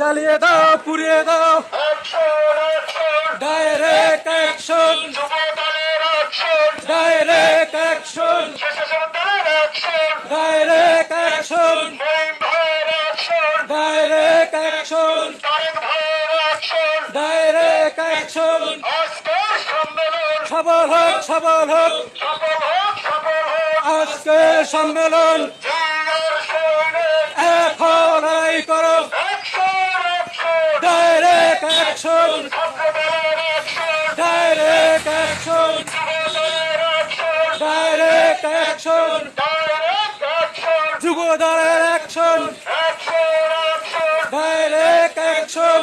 জ্বালিয়ে দাও, পুড়িয়ে দাও। Direct action direct action direct action direct action direct action সবল হোক সবল হোক। আজকে সম্মেলন। ডাইরেক্ট অ্যাকশন ডাইরেক্ট অ্যাকশন যুবদলের অ্যাকশন ডাইরেক্ট অ্যাকশন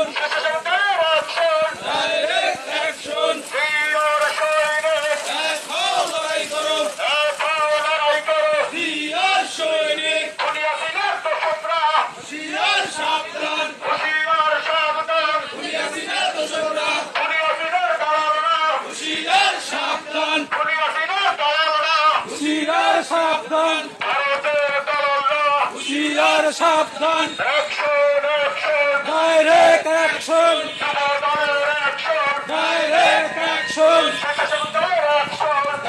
সাবধান। হুশিয়ার সাবধান। Direct action. Direct action.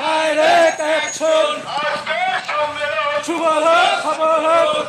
Direct action. শুভ হোক সফল হোক।